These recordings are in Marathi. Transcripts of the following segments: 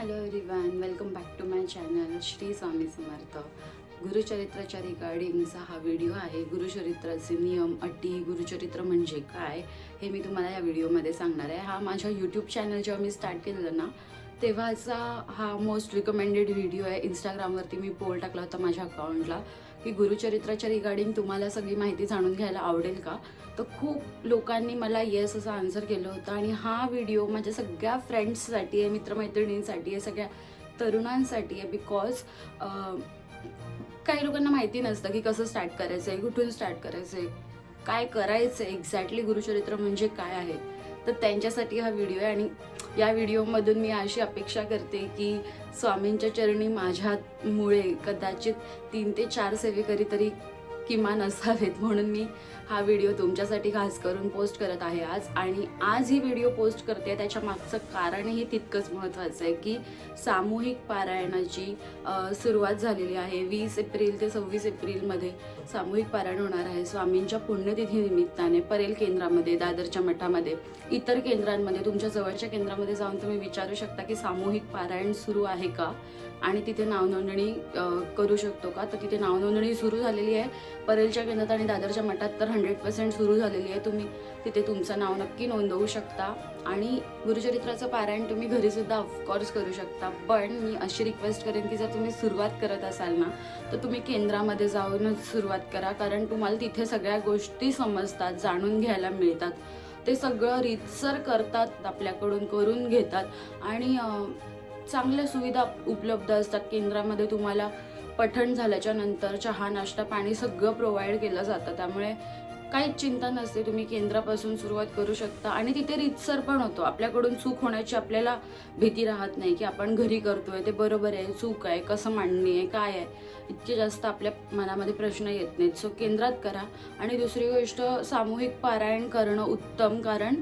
Hello everyone welcome back to my channel Shri Swami Samarth गुरुचरित्राच्या रिगार्डिंगचा हा व्हिडिओ आहे. गुरुचरित्राचे नियम अटी गुरुचरित्र म्हणजे काय हे मी तुम्हाला या व्हिडिओमध्ये सांगणार आहे. हा माझ्या यूट्यूब चॅनल जेव्हा मी स्टार्ट केलेलं ना तेव्हाचा हा मोस्ट रिकमेंडेड व्हिडिओ आहे. इंस्टाग्रामवरती मी पोल टाकला होता माझ्या अकाउंटला की गुरुचरित्राच्या रिगार्डिंग तुम्हाला सगळी माहिती जाणून घ्यायला आवडेल का? तर खूप लोकांनी मला येस असं आन्सर केलं होतं आणि हा व्हिडिओ माझ्या सगळ्या फ्रेंड्ससाठी आहे मित्रमैत्रिणींसाठी आहे सगळ्या तरुणांसाठी आहे बिकॉज काही लोकांना माहिती नसतं की कसं स्टार्ट करायचं आहे कुठून स्टार्ट करायचं आहे काय करायचं आहे एक्झॅक्टली गुरुचरित्र म्हणजे काय आहे. तर त्यांच्यासाठी हा व्हिडिओ आहे. आणि या व्हिडिओमधून मी अशी अपेक्षा करते की स्वामींच्या चरणी माझ्यामुळे कदाचित तीन ते चार सेवेकरी तरी किमान असावेत म्हणून मी हा व्हिडिओ तुमच्यासाठी खास करून पोस्ट करत आहे आज. आणि आज ही व्हिडिओ पोस्ट करते त्याच्या मागचं कारणही तितकंच महत्त्वाचं आहे की सामूहिक पारायणाची सुरुवात झालेली आहे. वीस एप्रिल ते सव्वीस एप्रिलमध्ये सामूहिक पारायण होणार आहे स्वामींच्या पुण्यतिथीनिमित्ताने परेल केंद्रामध्ये दादरच्या मठामध्ये. इतर केंद्रांमध्ये तुमच्या जवळच्या केंद्रामध्ये जाऊन तुम्ही विचारू शकता की सामूहिक पारायण सुरू आहे का? आणि तिथे नावनोंदणी करू शकतो का? तर तिथे नावनोंदणी सुरू झालेली आहे. परेलच्या केंद्रात आणि दादरच्या मठात तर हंड्रेड पर्सेंट सुरू झालेली आहे तुम्ही. तिथे तुमचं नाव नक्की नोंदवू शकता. आणि गुरुचरित्राचं पारायण तुम्ही घरीसुद्धा ऑफकोर्स करू शकता. पण मी अशी रिक्वेस्ट करेन की जर तुम्ही सुरुवात करत असाल ना तर तुम्ही केंद्रामध्ये जाऊनच सुरुवात करा. कारण तुम्हाला तिथे सगळ्या गोष्टी समजतात जाणून घ्यायला मिळतात. ते सगळं रीतसर करतात आपल्याकडून करून घेतात. आणि चांगल्या सुविधा उपलब्ध असतात. केंद्रामध्ये तुम्हाला पठण झाल्याच्यानंतर चहा नाश्ता पाणी सगळं प्रोव्हाइड केलं जातं. त्यामुळे काहीच चिंता नसते. तुम्ही केंद्रापासून सुरुवात करू शकता. आणि तिथे रीतसर पण होतो. आपल्याकडून चूक होण्याची आपल्याला भीती राहत नाही की आपण घरी करतोय. ते बरोबर आहे. चूक आहे. कसं मांडणी आहे? काय आहे? इतके जास्त आपल्या मनामध्ये प्रश्न येत नाहीत. सो केंद्रात करा. आणि दुसरी गोष्ट सामूहिक पारायण करणं उत्तम. कारण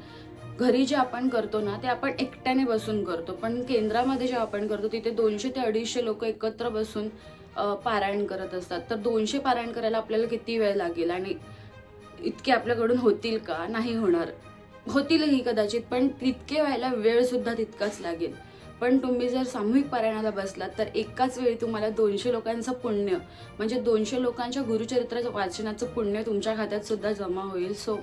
घरी जे आपण करतो ना ते आपण एकट्याने बसून करतो. पण केंद्रामध्ये जे आपण करतो तिथे दोनशे ते अडीचशे लोक एकत्र बसून पारायण करत असतात. तर दोनशे पारायण करायला आपल्याला किती वेळ लागेल? आणि इतके आपल्याकडून होतील का? नाही होणार. होतीलही कदाचित पण तितके व्हायला वेळसुद्धा तितकाच लागेल. पण तुम्ही जर सामूहिक पारायणाला बसलात तर एकाच वेळी तुम्हाला दोनशे लोकांचं पुण्य म्हणजे दोनशे लोकांच्या गुरुचरित्राच्या वाचनाचं पुण्य तुमच्या खात्यात सुद्धा जमा होईल. So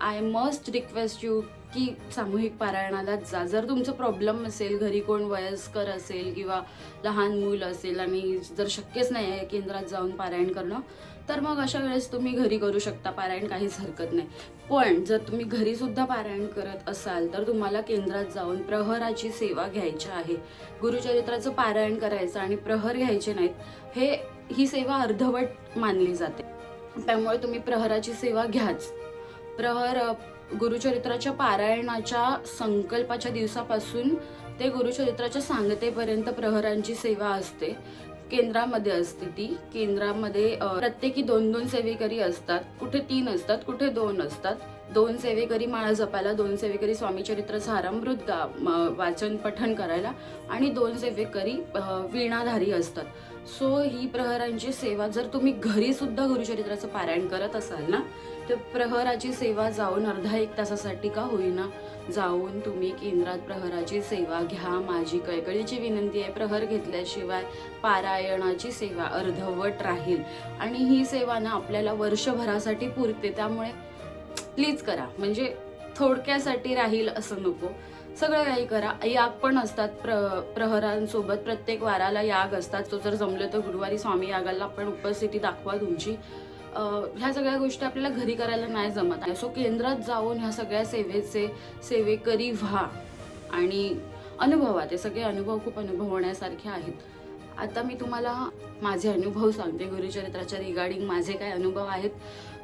I must request you की सामूहिक पारायणाला जा. जर तुमचं प्रॉब्लेम असेल घरी कोण वयस्कर असेल किंवा लहान मूल असेल आणि जर शक्यच नाही आहे केंद्रात जाऊन पारायण करणं तर मग अशा वेळेस तुम्ही घरी करू शकता पारायण काहीच हरकत नाही. पण जर तुम्ही घरीसुद्धा पारायण करत असाल तर तुम्हाला केंद्रात जाऊन प्रहराची सेवा घ्यायची आहे. गुरुचरित्राचं पारायण करायचं आणि प्रहर घ्यायचे नाहीत हे ही सेवा अर्धवट मानली जाते. त्यामुळे तुम्ही प्रहराची सेवा घ्याच. प्रहर गुरुचरित्राच्या पारायणाच्या संकल्पाच्या दिवसापासून ते गुरुचरित्राच्या सांगतेपर्यंत प्रहरांची सेवा असते. केंद्रामध्ये असते ती. केंद्रामध्ये प्रत्येकी दोन दोन सेवेकरी असतात. कुठे तीन असतात कुठे दोन असतात. दोन सेवेकरी माळा जपायला दोन सेवेकरी स्वामीचरित्र सारामृत गा वाचन पठण करायला आणि दोन सेवेकरी वीणाधारी असतात. सो ही प्रहरांची सेवा जर तुम्ही घरीसुद्धा गुरुचरित्राचं पारायण करत असाल ना तर प्रहराची सेवा जाऊन अर्धा एक तासासाठी का होईना जाऊन तुम्ही केंद्रात प्रहराची सेवा घ्या. माझी कळकळीची विनंती आहे प्रहर घेतल्याशिवाय पारायणाची सेवा अर्धवट राहील. आणि ही सेवा ना आपल्याला वर्षभरासाठी पुरते त्यामुळे प्लीज करा. म्हणजे थोडक्यासाठी राहील असं नको. सगळं काही करा. याग पण असतात प्र प्रहरांसोबत. प्रत्येक वाराला याग असतात. तो जर जमलं तर गुरुवारी स्वामी यागाला पण उपस्थिती दाखवा तुमची. ह्या सगळ्या गोष्टी आपल्याला घरी करायला नाही जमत. आहे सो केंद्रात जाऊन ह्या सगळ्या सेवेचे सेवेकरी व्हा आणि अनुभवा. ते सगळे अनुभव खूप अनुभवण्यासारखे आहेत. आता मी तुम्हाला माझे अनुभव सांगते गुरुचरित्राच्या रिगार्डिंग माझे काय अनुभव आहेत.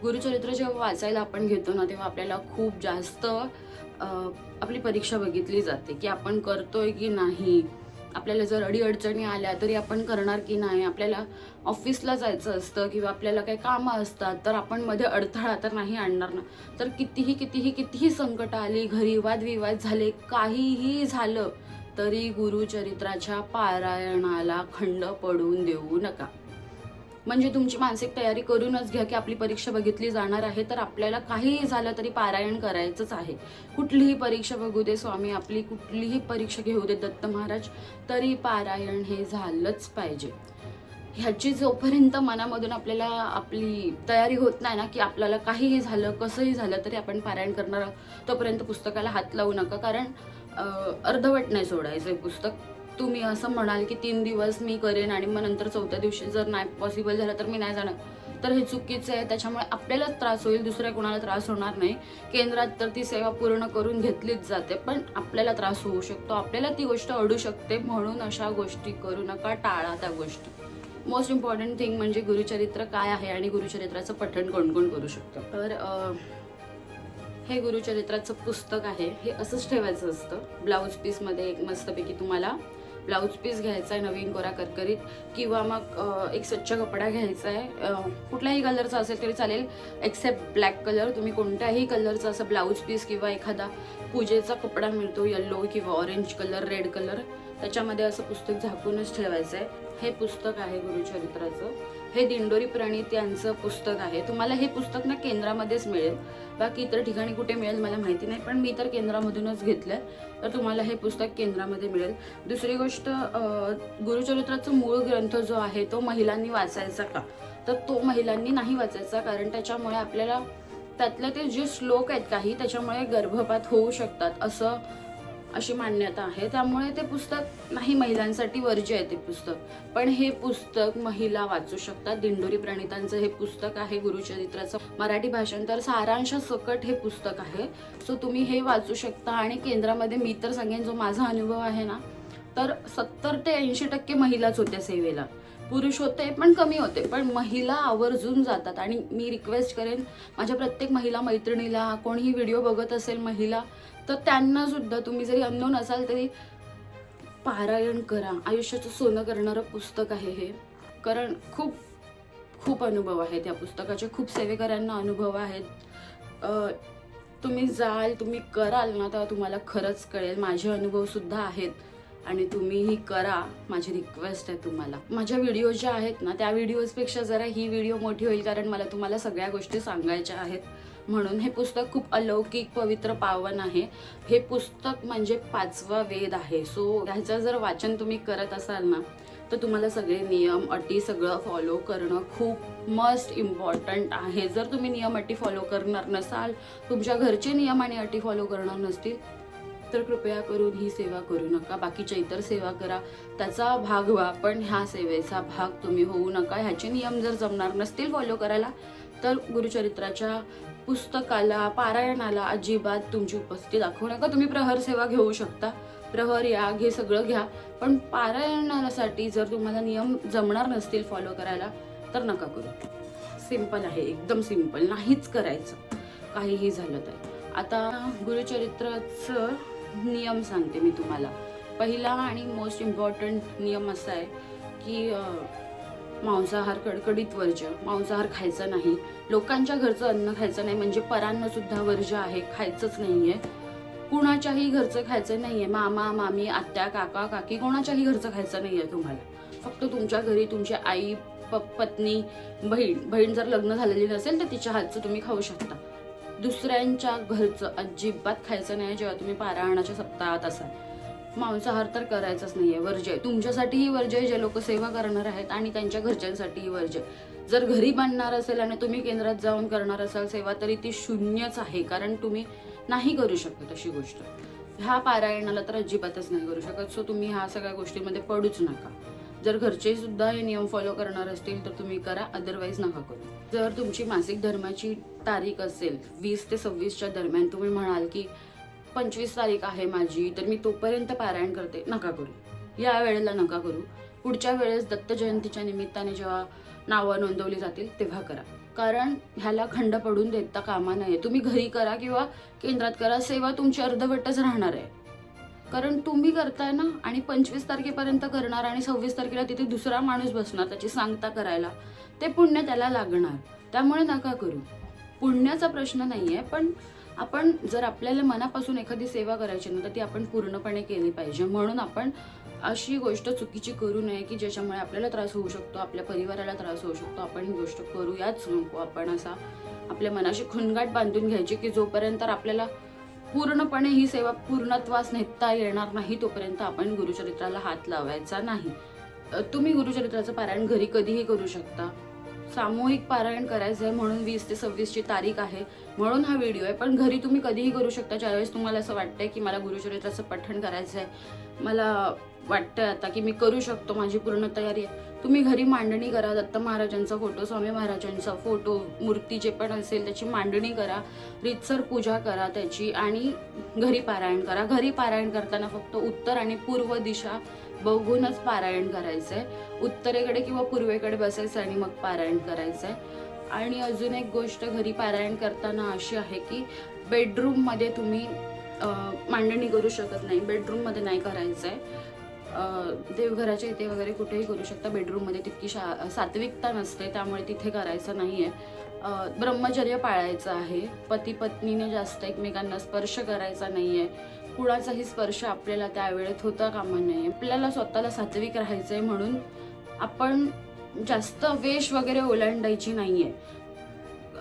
गुरुचरित्र जेव्हा वाचायला आपण घेतो ना तेव्हा आपल्याला खूप जास्त आपली परीक्षा बघितली जाते की आपण करतोय की नाही. आपल्याला जर अडीअडचणी आल्या तरी आपण करणार की नाही? आपल्याला ऑफिसला जायचं असतं किंवा आपल्याला काही कामं असतात तर आपण मध्ये अडथळा तर नाही आणणार ना. तर कितीही कितीही कितीही संकट आली घरी वादविवाद झाले काहीही झालं तरी गुरुचरित्राच्या पारायणाला खंड पडून देऊ नका. म्हणजे तुमची मानसिक तयारी करूनच घ्या की आपली परीक्षा बघितली जाणार आहे. तर आपल्याला काहीही झालं तरी पारायण करायचंच आहे. कुठलीही परीक्षा बघू दे स्वामी आपली कुठलीही परीक्षा घेऊ दे दत्त महाराज तरी पारायण हे झालंच पाहिजे. ह्याची जोपर्यंत मनामधून आपल्याला आपली तयारी होत नाही ना की आपल्याला काहीही झालं कसंही झालं तरी आपण पारायण करणार आहोत, तोपर्यंत पुस्तकाला हात लावू नका. कारण अर्धवट नाही सोडायचं हे पुस्तक. तुम्ही असं म्हणाल की तीन दिवस मी करेन आणि मग नंतर चौथ्या दिवशी जर नाही पॉसिबल झालं तर मी नाही जाणार. तर हे चुकीचं आहे. त्याच्यामुळे आपल्यालाच त्रास होईल दुसऱ्या कोणाला त्रास होणार नाही. केंद्रात तर ती सेवा पूर्ण करून घेतलीच जाते पण आपल्याला त्रास होऊ शकतो. आपल्याला ती गोष्ट अडू शकते. म्हणून अशा गोष्टी करू नका टाळा त्या गोष्टी. मोस्ट इम्पॉर्टंट थिंग म्हणजे गुरुचरित्र काय आहे आणि गुरुचरित्राचं पठण कोण कोण करू शकतं? तर हे गुरुचरित्राचं पुस्तक आहे. हे असंच ठेवायचं असतं. ब्लाऊज पीसमध्ये एक मस्तपैकी तुम्हाला ब्लाऊज पीस घ्यायचा आहे नवीन गोरा करकरीत किंवा मग एक स्वच्छ कपडा घ्यायचा आहे. कुठल्याही कलरचा असेल तरी चालेल एक्सेप्ट ब्लॅक कलर तुम्ही कोणत्याही कलरचा असं ब्लाऊज पीस किंवा एखादा पूजेचा कपडा मिळतो येल्लो किंवा ऑरेंज कलर रेड कलर त्याच्यामध्ये असं पुस्तक झाकूनच ठेवायचं आहे. हे पुस्तक आहे गुरुचरित्राचं. हे दिंडोरी प्रणित यांचं पुस्तक आहे. तुम्हाला हे पुस्तक ना केंद्रामध्येच मिळेल. बाकी इतर ठिकाणी कुठे मिळेल मला माहिती नाही पण मी तर केंद्रामधूनच घेतलंय. तर तुम्हाला हे पुस्तक केंद्रामध्ये मिळेल. दुसरी गोष्ट गुरुचरित्राचा गुरुचरित्राचं मूळ ग्रंथ जो आहे तो महिलांनी वाचायचा का? तर तो महिलांनी नाही वाचायचा कारण त्याच्यामुळे आपल्याला त्यातले ते जे श्लोक आहेत काही त्याच्यामुळे गर्भपात होऊ शकतात. असं अशी मान्यता आहे. त्यामुळे ते पुस्तक नाही महिलांसाठी वर्ज्य आहे ते पुस्तक. पण हे पुस्तक महिला वाचू शकतात. दिंडोरी प्रणितांचं हे पुस्तक आहे गुरुचरित्राचं. मराठी भाषांतर सारांश सकट हे पुस्तक आहे. सो तुम्ही हे वाचू शकता. आणि केंद्रामध्ये मी तर सांगेन जो माझा अनुभव आहे ना तर सत्तर ते ऐंशी टक्के महिलाच होत्या सेवेला. पुरुष होते पण कमी होते. पण महिला आवर्जून जातात. आणि मी रिक्वेस्ट करेन माझ्या प्रत्येक महिला मैत्रिणीला कोणीही व्हिडिओ बघत असेल महिला तर त्यांना सुद्धा तुम्ही जरी अननोन असाल तरी पारायण करा. आयुष्याचं सोनं करणारं पुस्तक आहे हे. कारण खूप खूप अनुभव आहेत या पुस्तकाचे. खूप सेवेकऱ्यांना अनुभव आहेत. तुम्ही जाल तुम्ही कराल ना तर तुम्हाला खरंच कळेल. माझे अनुभवसुद्धा आहेत. आणि तुम्हीही करा माझी रिक्वेस्ट आहे तुम्हाला. माझ्या व्हिडिओ ज्या आहेत ना त्या व्हिडिओजपेक्षा जरा ही व्हिडिओ मोठी होईल कारण मला तुम्हाला सगळ्या गोष्टी सांगायच्या आहेत. म्हणून हे पुस्तक खूप अलौकिक पवित्र पावन आहे. हे पुस्तक म्हणजे पाचवा वेद आहे. सो ह्याचं जर वाचन तुम्ही करत असाल ना तर तुम्हाला सगळे नियम अटी सगळं फॉलो करणं खूप मस्ट इम्पॉर्टंट आहे. जर तुम्ही नियम अटी फॉलो करणार नसाल तुमच्या घरचे नियम आणि अटी फॉलो करणार नसतील तर कृपया करून ही सेवा करू नका बाकीच्या इतर सेवा करा. त्याचा भाग व्हा पण ह्या सेवेचा भाग तुम्ही होऊ नका. ह्याचे नियम जर जमणार नसतील फॉलो करायला तर गुरुचरित्राच्या पुस्तकाला पारायणाला अजिबात तुमची उपस्थिती दाखवू नका. तुम्ही प्रहर सेवा घेऊ शकता. प्रहर या घे सगळं घ्या. पण पारायणासाठी जर तुम्हाला नियम जमणार नसतील फॉलो करायला तर नका करू. सिंपल आहे एकदम सिंपल नाहीच करायचं. काहीही झालं तर. आता गुरुचरित्राचं नियम सांगते मी तुम्हाला. पहिला आणि मोस्ट इम्पॉर्टंट नियम असा आहे की मांसाहार कडकडीत वर्ज्य मांसाहार खायचा नाही. लोकांच्या घरचं अन्न खायचं नाही म्हणजे परांना वर्ज्य आहे खायचंच नाही आहे कुणाच्याही घरचं खायचं नाही आहे मामा मामी आत्या काका काकी कोणाच्याही घरचं खायचं नाही आहे तुम्हाला. फक्त तुमच्या घरी तुमची आई प पत्नी बहीण बहीण जर लग्न झालेली नसेल तर तिच्या हातचं तुम्ही खाऊ शकता. दुसऱ्यांच्या घरचं अजिबात खायचं नाही जेव्हा तुम्ही पारायणाच्या सप्ताहात असाल. मांसाहार तर करायचाच नाही आहे वर्जय. तुमच्यासाठीही वर्जय आहे जे लोक सेवा करणार आहेत आणि त्यांच्या घरच्यांसाठीही वर्जय. आहे. जर घरी बांधणार असेल आणि तुम्ही केंद्रात जाऊन करणार असाल सेवा तरी ती शून्यच आहे कारण तुम्ही नाही करू शकत अशी गोष्ट. ह्या पारायणाला तर अजिबातच नाही करू शकत सो तुम्ही ह्या सगळ्या गोष्टीमध्ये पडूच नका. जर घरचे सुद्धा हे नियम फॉलो करणार असतील तर तुम्ही करा अदरवाईज नका करू. जर तुमची मासिक धर्माची तारीख असेल वीस ते सव्वीसच्या दरम्यान तुम्ही म्हणाल की पंचवीस तारीख आहे माझी तर मी तोपर्यंत पारायण करते नका करू. या वेळेला नका करू. पुढच्या वेळेस दत्त जयंतीच्या निमित्ताने जेव्हा नावं नोंदवली जातील तेव्हा करा. कारण ह्याला खंड पडून देता कामा नये. तुम्ही घरी करा किंवा केंद्रात करा सेवा तुमची अर्धवटच राहणार आहे. कारण तुम्ही करताय ना आणि पंचवीस तारखेपर्यंत करणार आणि सव्वीस तारखेला तिथे दुसरा माणूस बसणार त्याची सांगता करायला ते पुण्य त्याला लागणार. त्यामुळे नका करू. पुण्याचा प्रश्न नाही आहे पण आपण जर आपल्याला मनापासून एखादी सेवा करायची ना तर ती आपण पूर्णपणे केली पाहिजे. म्हणून आपण अशी गोष्ट चुकीची करू नये की ज्याच्यामुळे आपल्याला त्रास होऊ शकतो आपल्या परिवाराला त्रास होऊ शकतो. आपण ही गोष्ट करूयाच नको आपण असा आपल्या मनाशी खुणगाट बांधून घ्यायची की जोपर्यंत आपल्याला पूर्णपणे ही सेवा पूर्णत्वास नेता येणार नाही तोपर्यंत आपण गुरुचरित्राला हात लावायचा नाही. तुम्ही गुरुचरित्राचं पारायण घरी कधीही करू शकता. सामूहिक पारायण करायचं आहे म्हणून वीस ते सव्वीसची तारीख आहे. म्हणून हा व्हिडिओ आहे. पण घरी तुम्ही कधीही करू शकता. ज्यावेळेस तुम्हाला असं वाटतंय की मला गुरुचरित्राचं पठण करायचं आहे मला वाटतंय आता की मी करू शकतो माझी पूर्ण तयारी आहे. तुम्ही घरी मांडणी करा. दत्त महाराजांचा फोटो स्वामी महाराजांचा फोटो मूर्ती जे पण असेल त्याची मांडणी करा. रितसर पूजा करा त्याची आणि घरी पारायण करा. घरी पारायण करताना फक्त उत्तर आणि पूर्व दिशा बघूनच पारायण करायचं आहे उत्तरेकडे किंवा पूर्वेकडे बसायचं आणि मग पारायण करायचं आहे आणि अजून एक गोष्ट घरी पारायण करताना अशी आहे की बेडरूममध्ये तुम्ही मांडणी करू शकत नाही. बेडरूममध्ये नाही करायचं आहे देवघराच्या इथे वगैरे कुठेही करू शकता. बेडरूममध्ये तितकी शा सात्विकता नसते त्यामुळे तिथे करायचं नाही आहे ब्रह्मचर्य पाळायचं आहे. पती पत्नीने जास्त एकमेकांना स्पर्श करायचा नाही आहे कुणाचाही स्पर्श आपल्याला त्यावेळेत होता कामा नये. आपल्याला स्वतःला सात्विक राहायचं आहे म्हणून आपण जास्त वेश वगैरे ओलांडायची नाही आहे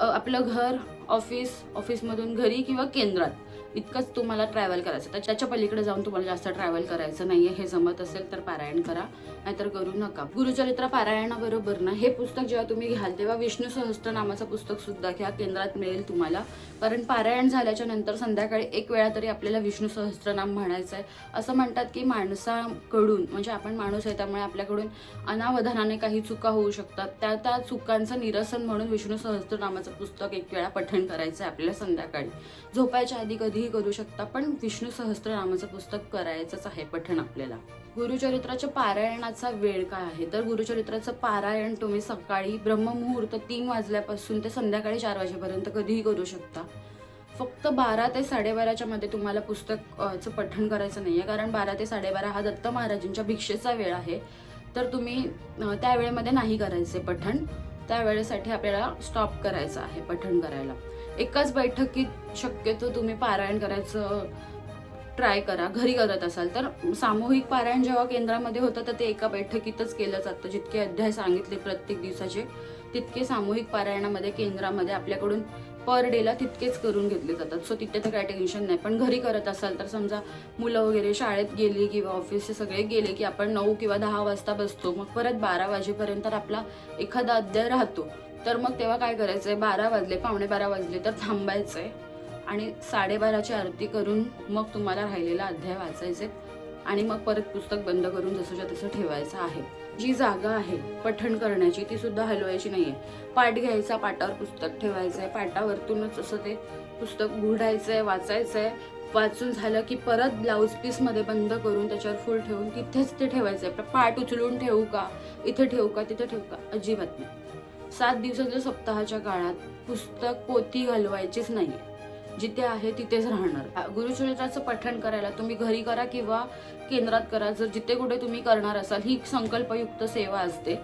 आपलं घर ऑफिस ऑफिसमधून घरी किंवा केंद्रात. इतकंच तुम्हाला ट्रॅव्हल करायचं तर त्याच्या पलीकडे जाऊन तुम्हाला जास्त ट्रॅव्हल करायचं नाही आहे हे जमत असेल तर पारायण करा. नाहीतर करू नका. गुरुचरित्र पारायणाबरोबर ना हे पुस्तक जेव्हा तुम्ही घ्याल तेव्हा विष्णू सहस्त्र नामाचं पुस्तक सुद्धा घ्या. केंद्रात मिळेल तुम्हाला. कारण पारायण झाल्याच्यानंतर संध्याकाळी एक वेळा तरी आपल्याला विष्णू सहस्त्रनाम म्हणायचं आहे. असं म्हणतात की माणसाकडून म्हणजे आपण माणूस आहे त्यामुळे आपल्याकडून अनावधानाने काही चुका होऊ शकतात. त्या त्या चुकांचं निरसन म्हणून विष्णू सहस्त्रनामाचं पुस्तक एक वेळा पठण करायचं आहे आपल्याला संध्याकाळी. झोपायच्या आधी कधी कधीही करू शकता पण विष्णू सहस्त्रनामाचं पुस्तक करायचंच आहे पठण आपल्याला. गुरुचरित्राच्या पारायणाचा वेळ काय आहे? तर गुरुचरित्राचं पारायण तुम्ही सकाळी ब्रह्ममुहूर्त तीन वाजल्यापासून ते संध्याकाळी चार वाजेपर्यंत कधीही करू शकता. फक्त बारा ते साडेबाराच्या मध्ये तुम्हाला पुस्तक पठण करायचं नाहीये कारण बारा ते साडेबारा हा दत्त महाराजांच्या भिक्षेचा वेळ आहे. तर तुम्ही त्या वेळेमध्ये नाही करायचे पठण. त्या वेळेसाठी आपल्याला स्टॉप करायचं आहे पठण करायला. एकाच बैठकीत शक्यतो तुम्ही पारायण करायचं ट्राय करा घरी करत असाल. तर सामूहिक पारायण जेव्हा केंद्रामध्ये होतं तर ते एका बैठकीतच केलं जातं. जितके अध्याय सांगितले प्रत्येक दिवसाचे तितके सामूहिक पारायणामध्ये केंद्रामध्ये आपल्याकडून पर डेला तितकेच करून घेतले जातात. सो तिथे तर काय टेन्शन नाही. पण घरी करत असाल तर समजा मुलं वगैरे शाळेत गेली किंवा ऑफिसचे सगळे गेले की आपण नऊ किंवा दहा वाजता बसतो. मग परत बारा वाजेपर्यंत आपला एखादा अध्याय राहतो. तर मग तेव्हा काय करायचंय? बारा वाजले पावणे बारा वाजले तर थांबायचंय. आणि साडेबाराची आरती करून मग तुम्हाला राहिलेला अध्याय वाचायचे आणि मग परत पुस्तक बंद करून जसंच्या तसं ठेवायचं आहे. जी जागा आहे पठण करण्याची ती सुद्धा हलवायची नाहीये. पाठ घ्यायचा पाटावर पुस्तक ठेवायचंय. पाटावरतूनच असं ते पुस्तक उघडायचंय वाचायचंय. वाचून झालं की परत ब्लाऊज पीसमध्ये बंद करून त्याच्यावर फुल ठेवून तिथेच ते ठेवायचंय. आहे पाठ उचलून ठेवू का? इथे ठेवू का? तिथे ठेवू का? अजिबात नाही. सात दिवसाच्या सप्ताहाच्या काळात पुस्तक पोती घालवायचीच नाही जिथे आहे तिथेच राहणार. गुरुचरित्राचं पठण करायला तुम्ही घरी करा किंवा केंद्रात करा. जर जिथे कुठे तुम्ही करणार असाल ही संकल्पयुक्त सेवा असते.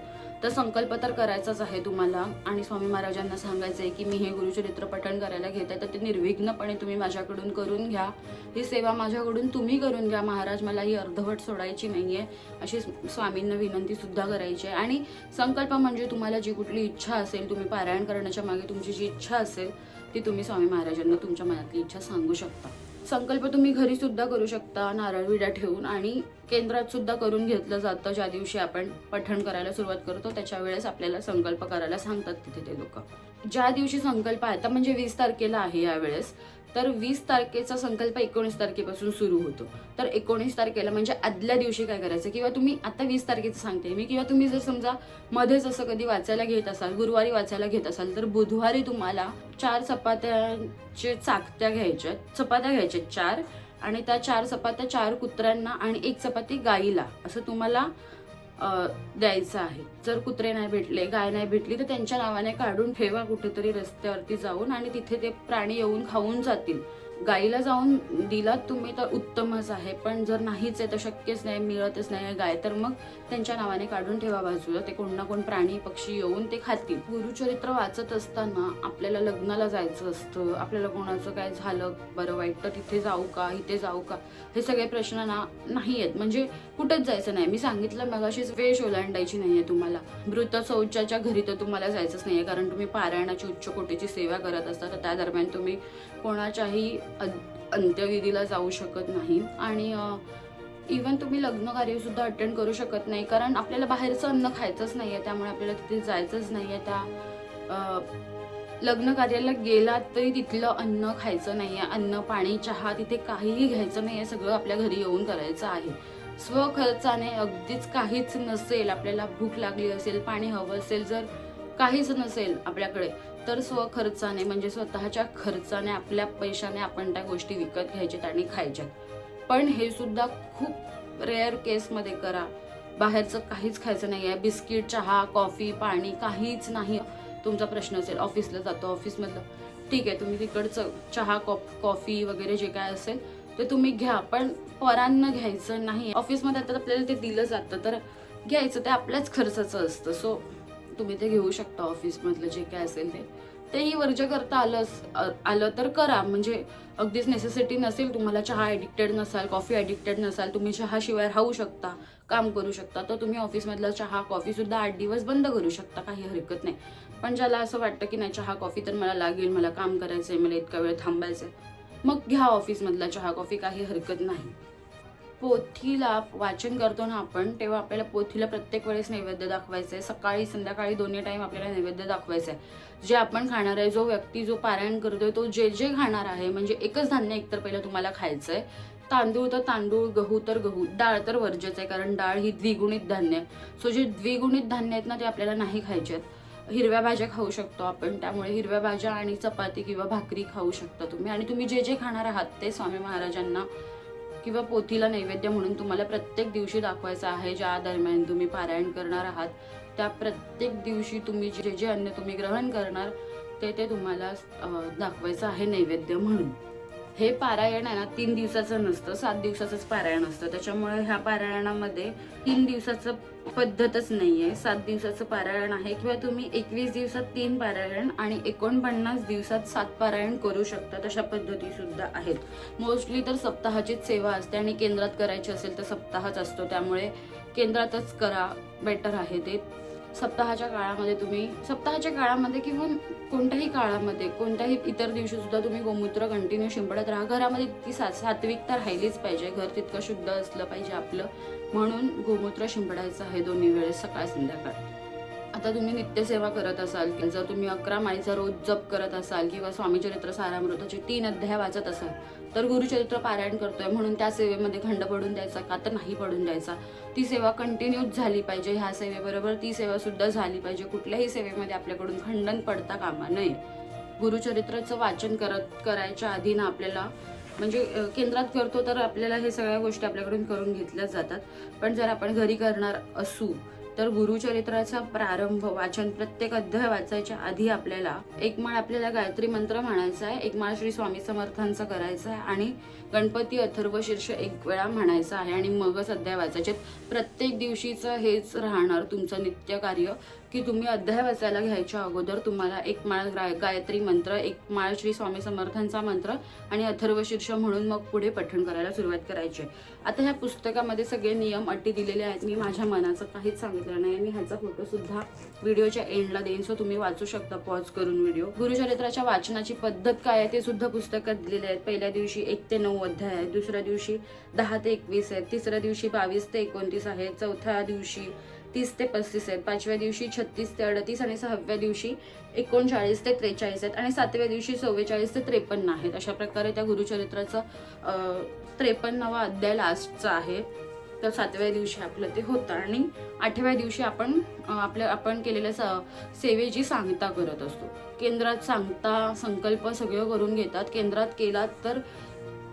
तर संकल्प तर करायचाच आहे तुम्हाला. आणि स्वामी महाराजांना सांगायचं आहे की मी हे गुरुचरित्र पठण करायला घेत आहे तर ते निर्विघ्नपणे तुम्ही माझ्याकडून करून घ्या. ही सेवा माझ्याकडून तुम्ही करून घ्या. महाराज मला ही अर्धवट सोडायची नाही आहे अशी स्वामींना विनंती सुद्धा करायची आहे. आणि संकल्प म्हणजे तुम्हाला जी कुठली इच्छा असेल तुम्ही पारायण करण्याच्या मागे तुमची जी इच्छा असेल ती तुम्ही स्वामी महाराजांना तुमच्या मनातली इच्छा सांगू शकता. संकल्प तुम्ही घरी सुद्धा करू शकता नारळ विडा ठेवून आणि केंद्रात सुद्धा करून घेतलं जातं. ज्या दिवशी आपण पठण करायला सुरुवात करतो त्याच्या वेळेस आपल्याला संकल्प करायला सांगतात तिथे ते लोक. ज्या दिवशी संकल्प आहे आता म्हणजे वीस तारखेला आहे यावेळेस तर वीस तारखेचा संकल्प एकोणीस तारखेपासून सुरू होतो. तर एकोणीस तारखेला म्हणजे आदल्या दिवशी काय करायचं? किंवा तुम्ही आता वीस तारखेचं सांगते मी. किंवा तुम्ही जर समजा मध्येच असं कधी वाचायला घेत असाल गुरुवारी वाचायला घेत असाल तर बुधवारी तुम्हाला चार चपात्याचे चाकत्या घ्यायच्या चपात्या घ्यायच्या चार. आणि त्या चार चपात्या चार कुत्र्यांना आणि एक चपाती गाईला असं तुम्हाला द्यायचं आहे. जर कुत्रे नाही भेटले गाय नाही भेटली तर त्यांच्या नावाने काढून ठेवा कुठेतरी रस्त्यावरती जाऊन आणि तिथे ते प्राणी येऊन खाऊन जातील. गाईला जाऊन दिलात तुम्ही तर उत्तमच आहे पण जर नाहीच आहे तर शक्यच नाही मिळतच नाही गाय तर मग त्यांच्या नावाने काढून ठेवा बाजूला. ते कोण ना कोण प्राणी पक्षी येऊन ते खातील. गुरुचरित्र वाचत असताना आपल्याला लग्नाला जायचं असतं. आपल्याला कोणाचं काय झालं बरं वाईट तर तिथे जाऊ का इथे जाऊ का? हे सगळे प्रश्न ना नाही आहेत म्हणजे कुठंच जायचं नाही. मी सांगितलं मगाशीच वेश ओलांडायची नाही आहे तुम्हाला. मृत शौचाच्या घरी तर तुम्हाला जायचंच नाही आहे कारण तुम्ही पारायणाची उच्च कोटीची सेवा करत असता तर त्या दरम्यान तुम्ही कोणाच्याही अंत्यविधीला जाऊ शकत नाही. आणि इवन तुम्ही लग्न अटेंड करू शकत नाही. कारण आपल्याला बाहेरचं अन्न खायचंच नाही आहे त्यामुळे आपल्याला तिथे जायचंच नाही आहे त्या लग्न कार्याला गेलात तरी तिथलं अन्न खायचं नाही आहे अन्न पाणी चहा तिथे काहीही घ्यायचं नाही आहे सगळं आपल्या घरी येऊन करायचं आहे. स्वखर्चाने अगदीच काहीच नसेल. आपल्याला भूक लागली असेल पाणी हवं असेल जर काहीच नसेल आपल्याकडे तर स्वखर्चाने म्हणजे स्वतःच्या खर्चाने आपल्या पैशाने आपण त्या गोष्टी विकत घ्यायच्यात आणि खायच्यात. पण हे सुद्धा खूप रेअर केसमध्ये करा. बाहेरचं काहीच खायचं नाही आहे बिस्किट चहा कॉफी पाणी काहीच नाही. तुमचा प्रश्न असेल ऑफिसला जातो ऑफिसमधलं. ठीक आहे तुम्ही तिकडचं चहा कॉफ कॉफी वगैरे जे काय असेल ते तुम्ही घ्या. पण परांना घ्यायचं नाही. ऑफिसमध्ये आता आपल्याला ते दिलं जातं तर घ्यायचं ते आपल्याच खर्चाचं असतं. सो तुम्ही ते घेऊ शकता ऑफिसमधलं जे काय असेल ते. तेही वर्ज करता आलं आलं तर करा. म्हणजे अगदीच नेसेसिटी नसेल तुम्हाला चहा ॲडिक्टेड नसाल कॉफी ॲडिक्टेड नसाल तुम्ही चहाशिवाय राहू शकता काम करू शकता. तर तुम्ही ऑफिसमधला चहा कॉफीसुद्धा आठ दिवस बंद करू शकता. काही हरकत नाही. पण ज्याला असं वाटतं की नाही चहा कॉफी तर मला लागेल मला काम करायचं आहे मला इतका वेळ थांबायचं आहे मग घ्या ऑफिसमधला चहा कॉफी काही हरकत नाही. पोथीला वाचन करतो ना आपण तेव्हा आपल्याला पोथीला प्रत्येक वेळेस नैवेद्य दाखवायचं आहे सकाळी संध्याकाळी दोन्ही टाईम आपल्याला नैवेद्य दाखवायचं आहे जे आपण खाणार आहे जो व्यक्ती जो पारायण करतोय तो जे जे खाणार आहे म्हणजे एकच धान्य एकतर पहिलं तुम्हाला खायचं आहे तांदूळ तर तांदूळ गहू तर गहू डाळ तर वर्ज्यच आहे कारण डाळ ही द्विगुणित धान्य आहे. सो जे द्विगुणित धान्य आहेत ना ते आपल्याला नाही खायचे आहेत. हिरव्या भाज्या खाऊ शकतो आपण त्यामुळे हिरव्या भाज्या आणि चपाती किंवा भाकरी खाऊ शकता तुम्ही. आणि तुम्ही जे जे खाणार आहात ते स्वामी महाराजांना किंवा पोथीला नैवेद्य म्हणून तुम्हाला प्रत्येक दिवशी दाखवायचं आहे ज्या दरम्यान तुम्ही पारायण करणार आहात त्या प्रत्येक दिवशी तुम्ही जे जे अन्न तुम्ही ग्रहण करणार ते ते तुम्हाला दाखवायचं आहे नैवेद्य म्हणून. हे पारायण आहे ना तीन दिवसाचं नसतं सात दिवसाचंच पारायण असतं. त्याच्यामुळे ह्या पारायणामध्ये तीन दिवसाचं पद्धतच नाही आहे सात दिवसाचं पारायण आहे किंवा तुम्ही एकवीस दिवसात तीन पारायण आणि एकोणपन्नास दिवसात सात पारायण करू शकता. तशा पद्धती सुद्धा आहेत. मोस्टली तर सप्ताहाचीच सेवा असते आणि केंद्रात करायची असेल तर सप्ताहच असतो. त्यामुळे केंद्रातच करा बेटर आहे ते. सप्ताहाच्या काळामध्ये तुम्ही सप्ताहाच्या काळामध्ये किंवा कोणत्याही काळामध्ये कोणत्याही इतर दिवशी सुद्धा तुम्ही गोमूत्र कंटिन्यू शिंपडत राहा. घरामध्ये ती सा सात्विकता राहिलीच पाहिजे. घर तितकं शुद्ध असलं पाहिजे आपलं. म्हणून गोमूत्र शिंपडायचं आहे दोन्ही वेळेस सकाळ संध्याकाळ. आता तुम्ही नित्यसेवा करत असाल की जर तुम्ही अकरा माईचा रोज जप करत असाल किंवा स्वामीचरित्र सारामृताचे तीन अध्याय वाचत असाल तर गुरुचरित्र पारायण करतोय म्हणून त्या सेवेमध्ये खंड पडून द्यायचा का तर नाही पडून द्यायचा. ती सेवा कंटिन्यूच झाली पाहिजे ह्या सेवेबरोबर ती सेवा सुद्धा झाली पाहिजे कुठल्याही सेवेमध्ये आपल्याकडून खंडन पडता कामा नये. गुरुचरित्राचं वाचन करत करायच्या आधी ना आपल्याला म्हणजे केंद्रात करतो तर आपल्याला हे सगळ्या गोष्टी आपल्याकडून करून घेतल्या जातात. पण जर आपण घरी करणार असू तर गुरुचरित्राचा प्रारंभ वाचन प्रत्येक अध्याय वाचायच्या आधी आपल्याला एक माळ आपल्याला गायत्री मंत्र म्हणायचा आहे एक माळ श्री स्वामी समर्थांचा करायचा आहे आणि गणपती अथर्व शीर्ष एक वेळा म्हणायचा आहे आणि मगच अध्याय वाचायचे प्रत्येक दिवशीचं हेच राहणार तुमचं नित्य कार्य. की तुम्ही अध्याय वाचायला घ्यायच्या अगोदर तुम्हाला एक माळ गाय- गायत्री मंत्र एक माळ श्री स्वामी समर्थांचा मंत्र आणि अथर्व शीर्ष म्हणून मग पुढे पठण करायला सुरुवात करायची. आहे. आता ह्या पुस्तकामध्ये सगळे नियम अटी दिलेले आहेत. मी माझ्या मनाचं काहीच सांगितलं नाही. मी ह्याचा फोटोसुद्धा व्हिडिओच्या एंडला देईन. सो तुम्ही वाचू शकता. पॉज करून व्हिडिओ. गुरुचरित्राच्या वाचनाची पद्धत काय आहे ते सुद्धा पुस्तकात दिलेले आहेत. पहिल्या दिवशी एक ते नऊ अध्याय आहेत दुसऱ्या दिवशी दहा ते एकवीस आहेत. तिसऱ्या दिवशी बावीस ते एकोणतीस आहेत चौथ्या दिवशी तीस ते पस्तीस आहेत. पाचव्या दिवशी छत्तीस ते अडतीस आणि सहाव्या दिवशी एकोणचाळीस ते त्रेचाळीस आहेत आणि सातव्या दिवशी चव्वेचाळीस ते त्रेपन्न आहेत. अशा प्रकारे त्या गुरुचरित्राचं त्रेपन्नावा अध्याय लास्टचा आहे. तर सातव्या दिवशी आपलं ते होतं आणि आठव्या दिवशी आपण आपल्या आपण केलेल्या स सेवेची सांगता करत असतो. केंद्रात सांगता संकल्प सगळं करून घेतात. केंद्रात केलात तर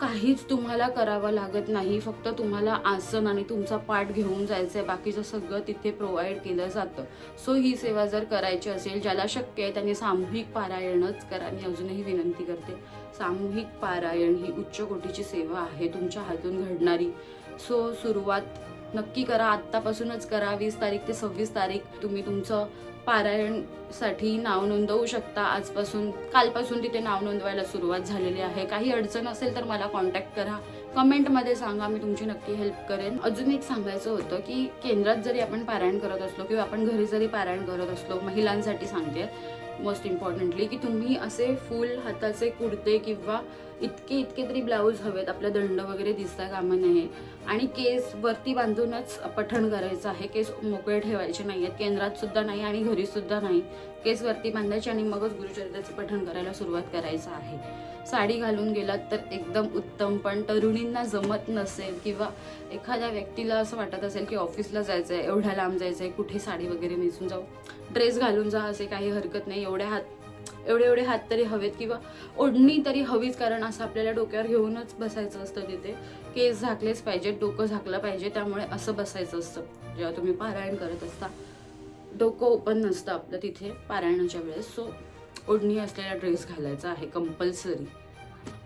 काहीच तुम्हाला करावं लागत नाही. फक्त तुम्हाला आसन आणि तुमचा पाठ घेऊन जायचं आहे बाकीचं सगळं तिथे प्रोव्हाइड केलं जातं. सो ही सेवा जर करायची असेल ज्याला शक्य आहे त्यांनी सामूहिक पारायणच करा. मी अजूनही विनंती करते सामूहिक पारायण ही उच्च कोटीची सेवा आहे तुमच्या हातून घडणारी. सो सुरुवात नक्की करा. आत्तापासूनच करा. वीस तारीख ते सव्वीस तारीख तुम्ही तुमचं पारायणसाठी नाव नोंदवू शकता. आजपासून कालपासून तिथे नाव नोंदवायला सुरुवात झालेली आहे. काही अडचण असेल तर मला कॉन्टॅक्ट करा. कमेंटमध्ये सांगा मी तुमची नक्की हेल्प करेन. अजून एक सांगायचं होतं की केंद्रात जरी आपण पारायण करत असलो किंवा आपण घरी जरी पारायण करत असलो महिलांसाठी सांगते मोस्ट इम्पॉर्टंटली की तुम्ही असे फुल हाताचे कुर्ते किंवा इतके इतके तरी ब्लाऊज हवेत आपलं दंड वगैरे दिसता कामा नये. आणि केस वरती बांधूनच पठण करायचं आहे. केस मोकळे ठेवायचे नाही आहेत केंद्रात सुद्धा नाही आणि घरी सुद्धा नाही. केस वरती बांधायचे आणि मगच गुरुचरित्राचं पठण करायला सुरुवात करायचं आहे. साडी घालून गेलात तर एकदम उत्तम पण तरुणींना जमत नसेल किंवा एखाद्या व्यक्तीला असं वाटत असेल की ऑफिसला जायचं आहे एवढ्या लांब जायचं आहे कुठे साडी वगैरे नेसून जाऊ. ड्रेस घालून जा असे काही हरकत नाही. एवढ्या हात एवढे एवढे हात तरी हवेत किंवा ओढणी तरी हवीच कारण असं आपल्याला डोक्यावर घेऊनच बसायचं असतं तिथे. केस झाकलेच पाहिजे डोकं झाकलं पाहिजे त्यामुळे असं बसायचं असतं. जेव्हा तुम्ही पारायण करत असता डोकं ओपन नसतं आपलं तिथे पारायणाच्या वेळेस. सो ओढणी असलेला ड्रेस घालायचा आहे कंपल्सरी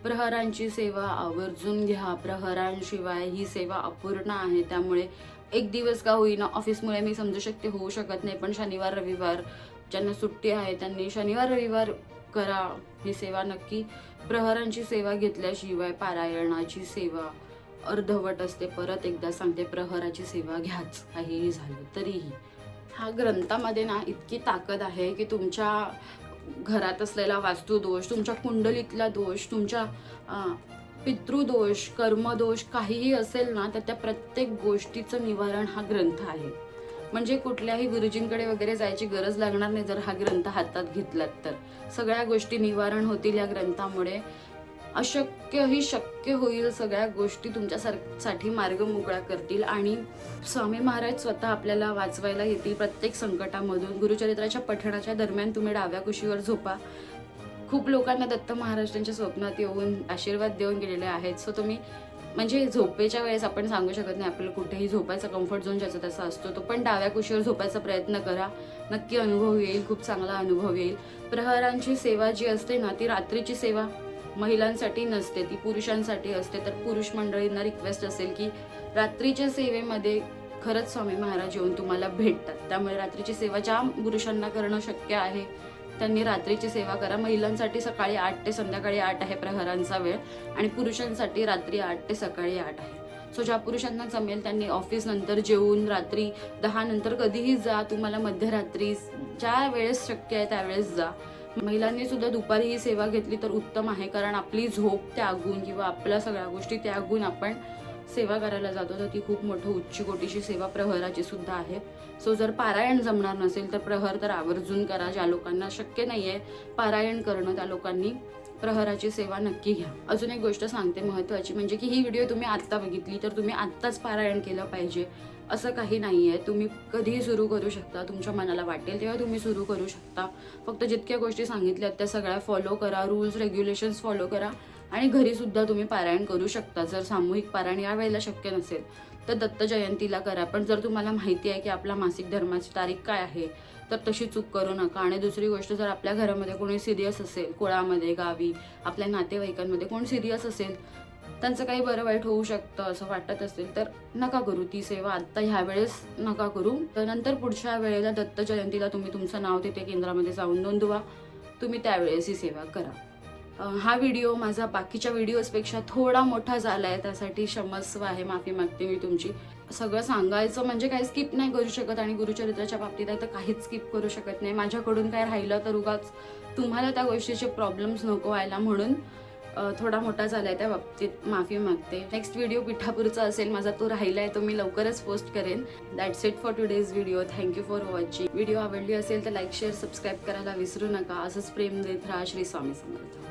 प्रहरांची सेवा आवर्जून घ्या. प्रहरांशिवाय ही सेवा अपूर्ण आहे. त्यामुळे एक दिवस का होईना ऑफिसमुळे मी समजू शकते होऊ शकत नाही. पण शनिवार रविवार ज्यांना सुट्टी आहे त्यांनी शनिवार रविवार करा ही सेवा नक्की. प्रहरांची सेवा घेतल्याशिवाय पारायणाची सेवा अर्धवट असते. परत एकदा सांगते प्रहराची सेवा घ्याच. काहीही झालं तरीही. हा ग्रंथामध्ये ना इतकी ताकद आहे की तुमच्या घरात असलेला वास्तुदोष तुमच्या कुंडलीतला दोष तुमच्या पितृदोष कर्मदोष काहीही असेल ना तर त्या प्रत्येक गोष्टीचं निवारण हा ग्रंथ आहे. म्हणजे कुठल्याही गुरुजींकडे वगैरे जायची गरज लागणार नाही जर हा ग्रंथ हातात घेतलात तर. सगळ्या गोष्टी निवारण होतील या ग्रंथामुळे. अशक्यही शक्य होईल सगळ्या गोष्टी तुमच्यासाठी मार्ग मोकळा करतील आणि स्वामी महाराज स्वतः आपल्याला वाचवायला येतील प्रत्येक संकटामधून. गुरुचरित्राच्या पठणाच्या दरम्यान तुम्ही डाव्या कुशीवर झोपा. खूप लोकांना दत्त महाराजांच्या स्वप्नात येऊन आशीर्वाद देऊन गेलेले आहेत. सो तुम्ही म्हणजे झोपेच्या वेळेस आपण सांगू शकत नाही आपल्याला कुठेही झोपायचा कम्फर्ट झोन ज्याचा तसा असतो तो पण डाव्या कुशीवर झोपायचा प्रयत्न करा. नक्की अनुभव येईल खूप चांगला अनुभव येईल. प्रहरांची सेवा जी असते ना ती रात्रीची सेवा महिलांसाठी नसते ती पुरुषांसाठी असते. तर पुरुष मंडळींना रिक्वेस्ट असेल की रात्रीच्या सेवेमध्ये खरंच स्वामी महाराज येऊन तुम्हाला भेटतात. त्यामुळे रात्रीची सेवा ज्या पुरुषांना करणं शक्य आहे त्यांनी रात्रीची सेवा करा. महिलांसाठी सकाळी आठ ते संध्याकाळी आठ आहे प्रहरांचा वेळ आणि पुरुषांसाठी रात्री आठ ते सकाळी आठ आहे. सो ज्या पुरुषांना जमेल त्यांनी ऑफिस नंतर जेवून रात्री दहा नंतर कधीही जा. तुम्हाला मध्यरात्री ज्या वेळेस शक्य आहे त्यावेळेस जा. महिलांनी सुद्धा दुपारी ही सेवा घेतली तर उत्तम आहे. कारण आपली झोप त्यागून किंवा आपल्या सगळ्या गोष्टी त्यागून आपण सेवा करायला जातो तर ती खूप मोठं उच्च कोटीची सेवा प्रहराची सुद्धा आहे. सो जर पारायण जमणार नसेल तर प्रहर तर आवर्जून करा. ज्या लोकांना शक्य नाही आहे पारायण करणं त्या लोकांनी प्रहराची सेवा नक्की घ्या. अजून एक गोष्ट सांगते महत्त्वाची म्हणजे की ही व्हिडिओ तुम्ही आत्ता बघितली तर तुम्ही आत्ताच पारायण केलं पाहिजे. असं काही नाही आहे तुम्ही कधीही सुरू करू शकता तुमच्या मनाला वाटेल तेव्हा तुम्ही सुरू करू शकता. फक्त जितक्या गोष्टी सांगितल्यात त्या सगळ्या फॉलो करा. रूल्स रेग्युलेशन्स फॉलो करा. आणि घरीसुद्धा तुम्ही पारायण करू शकता. जर सामूहिक पारायण या वेळेला शक्य नसेल तर दत्त जयंतीला करा. पण जर तुम्हाला माहिती आहे की आपला मासिक धर्माची तारीख काय आहे तर तशी चूक करू नका. आणि दुसरी गोष्ट जर आपल्या घरामध्ये कोणी सिरियस असेल कुळामध्ये गावी आपल्या नातेवाईकांमध्ये कोण सिरियस असेल त्यांचं काही बरं वाईट होऊ शकतं असं वाटत असेल तर नका करू ती सेवा. आत्ता ह्या वेळेस नका करू. तर नंतर पुढच्या वेळेला दत्त जयंतीला तुम्ही तुमचं नाव तिथे केंद्रामध्ये जाऊन नोंदवा. तुम्ही त्यावेळेस ही सेवा करा. हा व्हिडिओ माझा बाकीच्या व्हिडिओजपेक्षा थोडा मोठा झाला आहे त्यासाठी क्षमस्व आहे माफी मागते मी तुमची. सगळं सांगायचं म्हणजे काही स्किप नाही करू शकत आणि गुरुचरित्राच्या बाबतीत आता काहीच स्किप करू शकत नाही. माझ्याकडून काय राहिलं तर उगाच तुम्हाला त्या गोष्टीचे प्रॉब्लेम्स नको व्हायला म्हणून थोडा मोठा झाला आहे त्या बाबतीत. माफी मागते. नेक्स्ट व्हिडिओ पिठापूरचा असेल माझा तो राहिला आहे तो मी लवकरच पोस्ट करेन. That's it for today's video thank you for watching video आवडली असेल तर लाईक शेअर सबस्क्राईब करायला विसरू नका. असंच प्रेम देत राहा श्री स्वामी समर्थ.